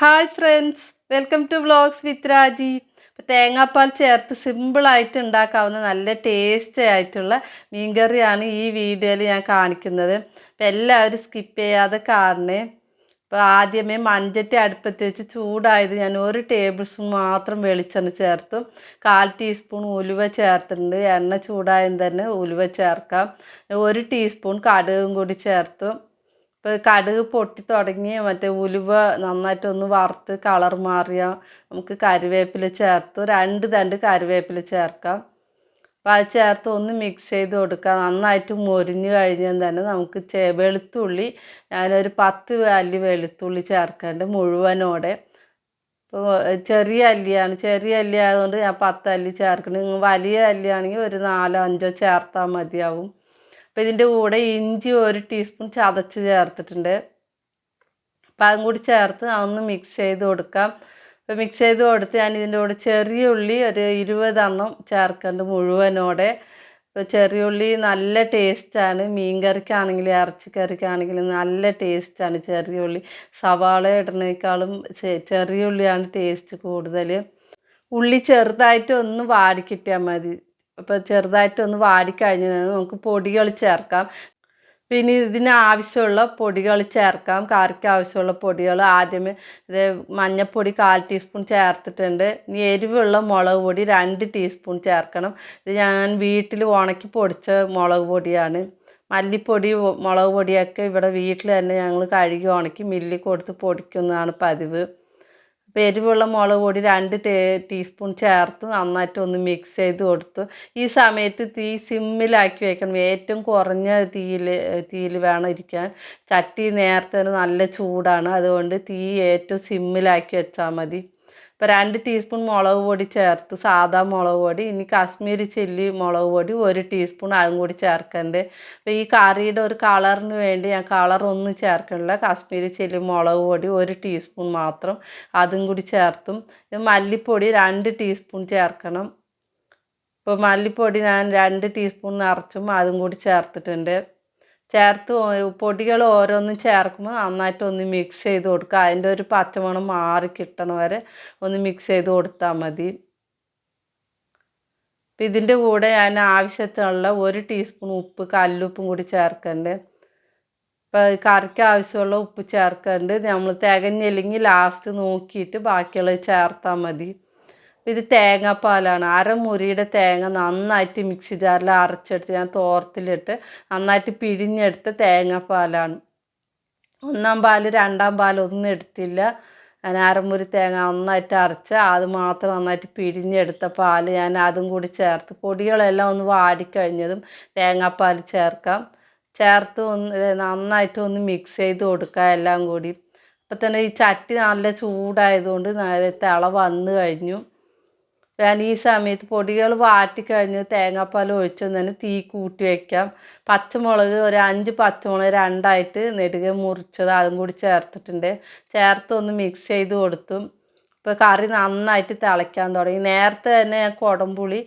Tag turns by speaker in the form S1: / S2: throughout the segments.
S1: Hi friends welcome to vlogs with Raji തേങ്ങാപ്പാൽ ചേർത്ത് സിമ്പിളായിട്ട് ഉണ്ടാക്കാവുന്ന നല്ല ടേസ്റ്റി ആയിട്ടുള്ള മീൻകറിയാണ് ഈ വീഡിയോയിൽ ഞാൻ കാണിക്കുന്നത്. അപ്പോൾ എല്ലാവരും സ്കിപ്പ് ചെയ്യാതെ കാണണേ. അപ്പോൾ ആദ്യമേ മൺചട്ടി അടുപ്പത്ത് വെച്ച് ചൂടായത് ഞാൻ ഒരു ടേബിൾ സ്പൂൺ മാത്രം വെളിച്ചെണ്ണ ചേർത്തു. കാൽ ടീസ്പൂൺ ഉലുവ ചേർത്തിട്ടുണ്ട്. എണ്ണ ചൂടായതും തന്നെ ഉലുവ ചേർക്കാം. ഒരു ടീസ്പൂൺ കടുകും കൂടി ചേർത്തു. ഇപ്പോൾ കടുക് പൊട്ടി തുടങ്ങി മറ്റേ ഉലുവ നന്നായിട്ടൊന്ന് വറുത്ത് കളർ മാറിയ നമുക്ക് കറിവേപ്പില ചേർത്ത് രണ്ട് തണ്ട് കറിവേപ്പില ചേർക്കാം. അപ്പോൾ അത് ചേർത്ത് ഒന്ന് മിക്സ് ചെയ്ത് കൊടുക്കാം. നന്നായിട്ട് മൊരിഞ്ഞ് കഴിഞ്ഞാൽ തന്നെ നമുക്ക് ചേ വെളുത്തുള്ളി ഞാനൊരു പത്ത് അല്ലി വെളുത്തുള്ളി ചേർക്കേണ്ട മുഴുവനോടെ. ഇപ്പോൾ ചെറിയ അല്ലിയാണ്. ചെറിയ അല്ലി ആയതുകൊണ്ട് ഞാൻ പത്ത് അല്ലി ചേർക്കണം. വലിയ അല്ലിയാണെങ്കിൽ ഒരു നാലോ അഞ്ചോ ചേർത്താൽ മതിയാവും. അപ്പോൾ ഇതിന്റെ കൂടെ ഇഞ്ചി ഒരു ടീസ്പൂൺ ചതച്ച് ചേർത്തിട്ടുണ്ട്. അപ്പം അതും കൂടി ചേർത്ത് അതൊന്ന് മിക്സ് ചെയ്ത് കൊടുക്കാം. അപ്പോൾ മിക്സ് ചെയ്ത് കൊടുത്ത് ഞാൻ ഇതിന്റെ കൂടെ ചെറിയ ഉള്ളി ഒരു ഇരുപതെണ്ണം ചേർക്കേണ്ട മുഴുവനോടെ. ഇപ്പോൾ ചെറിയ ഉള്ളി നല്ല ടേസ്റ്റാണ് മീൻ കറിക്കാണെങ്കിലും ഇറച്ചിക്കറിക്കാണെങ്കിലും നല്ല ടേസ്റ്റാണ് ചെറിയ ഉള്ളി. സവാള ഇടുന്നതിനേക്കാളും ചെറിയ ഉള്ളിയാണ് ടേസ്റ്റ് കൂടുതൽ ഉള്ളി ചെറുതായിട്ട് ഒന്ന് വാടി കിട്ടിയാൽ മതി. അപ്പോൾ ചെറുതായിട്ടൊന്ന് വാടിക്കഴിഞ്ഞ് നമുക്ക് പൊടികൾ ചേർക്കാം. പിന്നെ ഇതിന് ആവശ്യമുള്ള പൊടികൾ ചേർക്കാം. കറിക്ക് ആവശ്യമുള്ള പൊടികൾ ആദ്യമേ ഇത് മഞ്ഞൾപ്പൊടി കാൽ ടീസ്പൂൺ ചേർത്തിട്ടുണ്ട്. ഇനി എരിവുള്ള മുളക് പൊടി രണ്ട് ടീസ്പൂൺ ചേർക്കണം. ഇത് ഞാൻ വീട്ടിൽ ഉണക്കി പൊടിച്ച മുളക് പൊടിയാണ്. മല്ലിപ്പൊടി മുളക് പൊടിയൊക്കെ ഇവിടെ വീട്ടിൽ തന്നെ ഞങ്ങൾ കഴുകി ഉണക്കി മില്ലിൽ കൊടുത്ത് പൊടിക്കുന്നതാണ് പതിവ്. അപ്പോൾ എരിവുള്ള മുളക് പൊടി രണ്ട് ടേ ടീസ്പൂൺ ചേർത്ത് നന്നായിട്ട് ഒന്ന് മിക്സ് ചെയ്ത് കൊടുത്തു ഈ സമയത്ത് തീ സിമ്മിലാക്കി വെക്കണം. ഏറ്റവും കുറഞ്ഞ തീയിൽ തീയിൽ വേണം ഇരിക്കാൻ. ചട്ടി നേരത്തെ നല്ല ചൂടാണ്. അതുകൊണ്ട് തീ ഏറ്റവും സിമ്മിലാക്കി വെച്ചാൽ മതി. ഇപ്പോൾ രണ്ട് ടീസ്പൂൺ മുളക് പൊടി ചേർത്ത് സാധാ മുളക് പൊടി ഇനി കാശ്മീരി ചില്ലി മുളക് പൊടി ഒരു ടീസ്പൂൺ അതും കൂടി ചേർക്കുന്നുണ്ട് അപ്പോൾ ഈ കറിയുടെ ഒരു കളറിന് വേണ്ടി ഞാൻ കളറൊന്നും ചേർക്കണില്ല. കാശ്മീരി ചില്ലി മുളക് പൊടി ഒരു ടീസ്പൂൺ മാത്രം അതും കൂടി ചേർത്തും. മല്ലിപ്പൊടി രണ്ട് ടീസ്പൂൺ ചേർക്കണം. ഇപ്പോൾ മല്ലിപ്പൊടി ഞാൻ രണ്ട് ടീസ്പൂൺ നിറച്ചും അതും കൂടി ചേർത്തിട്ടുണ്ട്. ചേർത്ത് പൊടികൾ ഓരോന്നും ചേർക്കുമ്പോൾ നന്നായിട്ട് ഒന്ന് മിക്സ് ചെയ്ത് കൊടുക്കുക. അതിന്റെ ഒരു പച്ചമണം മാറി കിട്ടണ വരെ ഒന്ന് മിക്സ് ചെയ്ത് കൊടുത്താൽ മതി. അപ്പം ഇതിന്റെ കൂടെ ഞാൻ ആവശ്യത്തിനുള്ള ഒരു ടീസ്പൂൺ ഉപ്പ് കല്ലുപ്പും കൂടി ചേർക്കണ്ട്. ഇപ്പോൾ കറിക്ക് ആവശ്യമുള്ള ഉപ്പ് ചേർക്കണ്ട്. നമ്മൾ തികഞ്ഞില്ലെങ്കിൽ ലാസ്റ്റ് നോക്കിയിട്ട് ബാക്കിയുള്ളത് ചേർത്താൽ മതി. ഇത് തേങ്ങാപ്പാലാണ്. അരമുരിയുടെ തേങ്ങ നന്നായിട്ട് മിക്സി ജാറിൽ അരച്ചെടുത്ത് ഞാൻ തോർത്തിലിട്ട് നന്നായിട്ട് പിഴിഞ്ഞെടുത്ത തേങ്ങാപ്പാലാണ്. ഒന്നാം പാൽ രണ്ടാം പാൽ ഒന്നും എടുത്തില്ല. ഞാൻ അരമുറി തേങ്ങ നന്നായിട്ട് അരച്ച് അത് മാത്രം നന്നായിട്ട് പിഴിഞ്ഞെടുത്ത പാൽ ഞാൻ അതും കൂടി ചേർത്ത് പൊടികളെല്ലാം ഒന്ന് വാടിക്കഴിഞ്ഞതും തേങ്ങാപ്പാൽ ചേർക്കാം. ചേർത്ത് ഒന്ന് നന്നായിട്ട് ഒന്ന് മിക്സ് ചെയ്ത് കൊടുക്കുക എല്ലാം കൂടി. അപ്പം തന്നെ ഈ ചട്ടി നല്ല ചൂടായതുകൊണ്ട് തിള വന്നു കഴിഞ്ഞു. ഞാൻ ഈ സമയത്ത് പൊടികൾ വാട്ടിക്കഴിഞ്ഞ് തേങ്ങാപ്പാൽ ഒഴിച്ച് തന്നെ തീ കൂട്ടി വയ്ക്കാം പച്ചമുളക് ഒരു അഞ്ച് പച്ചമുളക് രണ്ടായിട്ട് നെടുകെ മുറിച്ചത് അതും കൂടി ചേർത്തിട്ടുണ്ട്. ചേർത്ത് ഒന്ന് മിക്സ് ചെയ്ത് കൊടുത്തു. ഇപ്പോൾ കറി നന്നായിട്ട് തിളയ്ക്കാൻ തുടങ്ങി. നേരത്തെ തന്നെ കുടംപുളി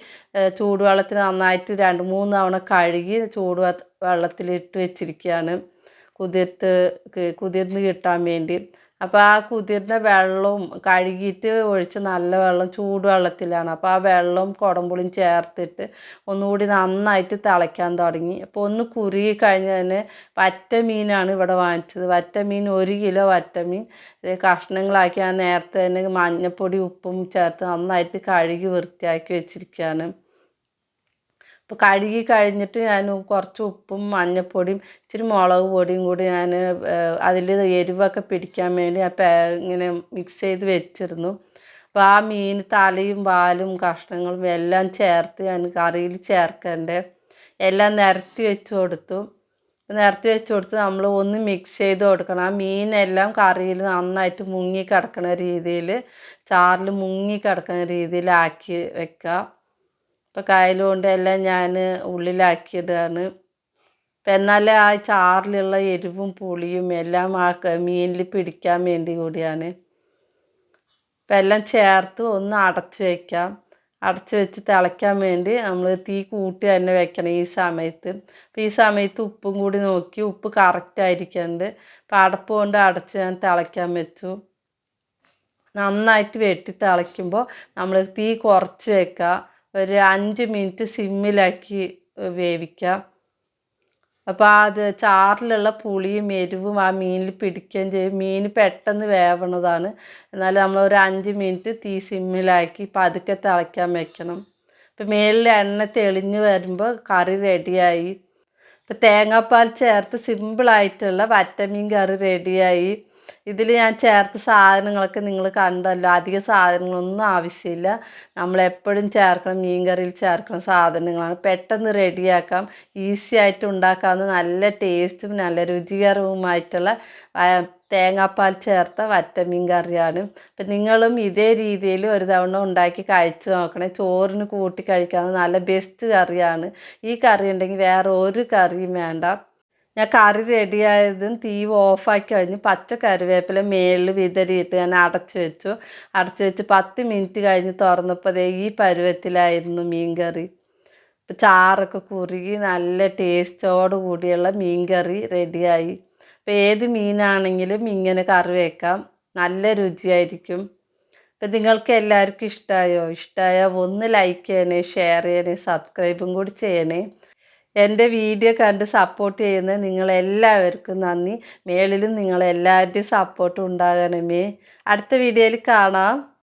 S1: ചൂടുവെള്ളത്തിൽ നന്നായിട്ട് രണ്ട് മൂന്ന് തവണ കഴുകി ചൂട് വെള്ളത്തിലിട്ട് വെച്ചിരിക്കുകയാണ്. കുതിർത്ത് കുതിർന്ന് കിട്ടാൻ വേണ്ടി. അപ്പോൾ ആ കുതിർന്ന വെള്ളവും കഴുകിയിട്ട് ഒഴിച്ച് നല്ല വെള്ളം ചൂടുവെള്ളത്തിലാണ്. അപ്പോൾ ആ വെള്ളവും കുടംപുളിയും ചേർത്തിട്ട് ഒന്നുകൂടി നന്നായിട്ട് തിളയ്ക്കാൻ തുടങ്ങി. അപ്പോൾ ഒന്ന് കുറുകി കഴിഞ്ഞതിന് വറ്റ മീനാണ് ഇവിടെ വാങ്ങിച്ചത്. വറ്റ മീൻ ഒരു കിലോ വറ്റ മീൻ. കഷ്ണങ്ങളാക്കി ഞാൻ നേരത്തെ തന്നെ മഞ്ഞൾപ്പൊടി ഉപ്പും ചേർത്ത് നന്നായിട്ട് കഴുകി വൃത്തിയാക്കി വെച്ചിരിക്കുകയാണ്. അപ്പോൾ കഴുകി കഴിഞ്ഞിട്ട് ഞാൻ കുറച്ച് ഉപ്പും മഞ്ഞൾപ്പൊടിയും ഇച്ചിരി മുളക് പൊടിയും കൂടി ഞാൻ അതിൽ എരിവൊക്കെ പിടിക്കാൻ വേണ്ടി ആ പേ ഇങ്ങനെ മിക്സ് ചെയ്ത് വെച്ചിരുന്നു. അപ്പോൾ ആ മീൻ തലയും പാലും കഷ്ണങ്ങളും എല്ലാം ചേർത്ത് ഞാൻ കറിയിൽ ചേർക്കണ്ടേ. എല്ലാം നിരത്തി വെച്ച് കൊടുത്തു. നിരത്തി വെച്ച് കൊടുത്ത് നമ്മൾ ഒന്ന് മിക്സ് ചെയ്ത് കൊടുക്കണം. ആ മീനെല്ലാം കറിയിൽ നന്നായിട്ട് മുങ്ങി കിടക്കുന്ന രീതിയിൽ ചാറിൽ മുങ്ങി കിടക്കുന്ന രീതിയിലാക്കി വെക്കുക. ഇപ്പോൾ കായലുകൊണ്ട് എല്ലാം ഞാൻ ഉള്ളിലാക്കിയിടുകയാണ് അപ്പം എന്നാലേ ആ ചാറിലുള്ള എരിവും പുളിയും എല്ലാം ആ മീനിൽ പിടിക്കാൻ വേണ്ടി കൂടിയാണ്. അപ്പം എല്ലാം ചേർത്ത് ഒന്ന് അടച്ച് വയ്ക്കാം അടച്ച് വെച്ച് തിളയ്ക്കാൻ വേണ്ടി നമ്മൾ തീ കൂട്ടി തന്നെ വെക്കണം ഈ സമയത്ത്. അപ്പോൾ ഈ സമയത്ത് ഉപ്പും കൂടി നോക്കി. ഉപ്പ് കറക്റ്റ് ആയിരിക്കുന്നുണ്ട് അപ്പോൾ അടപ്പ് കൊണ്ട് അടച്ച് ഞാൻ തിളയ്ക്കാൻ വെച്ചു. നന്നായിട്ട് വെട്ടി തിളയ്ക്കുമ്പോൾ നമ്മൾ തീ കുറച്ച് വെക്കുക ഒരു അഞ്ച് മിനിറ്റ് സിമ്മിലാക്കി വേവിക്കുക അപ്പോൾ അത് ചാറിലുള്ള പുളിയും എരിവും ആ മീനിൽ പിടിക്കുകയും ചെയ്യും. മീൻ പെട്ടെന്ന് വേവണതാണ്. എന്നാൽ നമ്മൾ ഒരു അഞ്ച് മിനിറ്റ് തീ സിമ്മിലാക്കി പതുക്കെ തിളയ്ക്കാൻ വെക്കണം. ഇപ്പം മേളിൽ എണ്ണ തെളിഞ്ഞ് വരുമ്പോൾ കറി റെഡിയായി. ഇപ്പം തേങ്ങാപ്പാൽ ചേർത്ത് സിമ്പിളായിട്ടുള്ള വറ്റമീൻ കറി റെഡിയായി. ഇതിൽ ഞാൻ ചേർത്ത സാധനങ്ങളൊക്കെ നിങ്ങൾ കണ്ടല്ലോ. അധിക സാധനങ്ങളൊന്നും ആവശ്യമില്ല. നമ്മൾ എപ്പോഴും ചേർക്കണം മീൻ കറിയിൽ ചേർക്കുന്ന സാധനങ്ങളാണ്. പെട്ടെന്ന് റെഡിയാക്കാം. ഈസി ആയിട്ട് ഉണ്ടാക്കാവുന്ന നല്ല ടേസ്റ്റും നല്ല രുചികരവുമായിട്ടുള്ള തേങ്ങാപ്പാൽ ചേർത്ത വറ്റമീൻ കറിയാണ്. അപ്പം നിങ്ങളും ഇതേ രീതിയിൽ ഒരു തവണ ഉണ്ടാക്കി കഴിച്ചു നോക്കണേ. ചോറിന് കൂട്ടി കഴിക്കാവുന്ന നല്ല ബെസ്റ്റ് കറിയാണ്. ഈ കറി ഉണ്ടെങ്കിൽ വേറെ ഒരു കറിയും വേണ്ട. ഞാൻ കറി റെഡിയായതും തീ ഓഫാക്കി കഴിഞ്ഞ് പച്ച കറിവേപ്പില മേളിൽ വിതറിയിട്ട് ഞാൻ അടച്ചു വെച്ചു. അടച്ചു വെച്ച് പത്ത് മിനിറ്റ് കഴിഞ്ഞ് തുറന്നപ്പോൾ ദേ ഈ പരുവത്തിലായിരുന്നു മീൻ കറി ഇപ്പം ചാറൊക്കെ കുറുകി നല്ല ടേസ്റ്റോട് കൂടിയുള്ള മീൻ കറി റെഡിയായി അപ്പോൾ ഏത് മീനാണെങ്കിലും ഇങ്ങനെ കറി വയ്ക്കാം നല്ല രുചിയായിരിക്കും. അപ്പം നിങ്ങൾക്ക് എല്ലാവർക്കും ഇഷ്ടമായോ ഇഷ്ടമായോ ഒന്ന് ലൈക്ക് ചെയ്യണേ ഷെയർ ചെയ്യണേ സബ്സ്ക്രൈബും കൂടി ചെയ്യണേ. എന്റെ വീഡിയോ കണ്ട് സപ്പോർട്ട് ചെയ്യുന്ന നിങ്ങളെല്ലാവർക്കും നന്ദി. മേളിലും നിങ്ങളെല്ലാവരുടെയും സപ്പോർട്ട് ഉണ്ടാകണമേ. അടുത്ത വീഡിയോയിൽ കാണാം.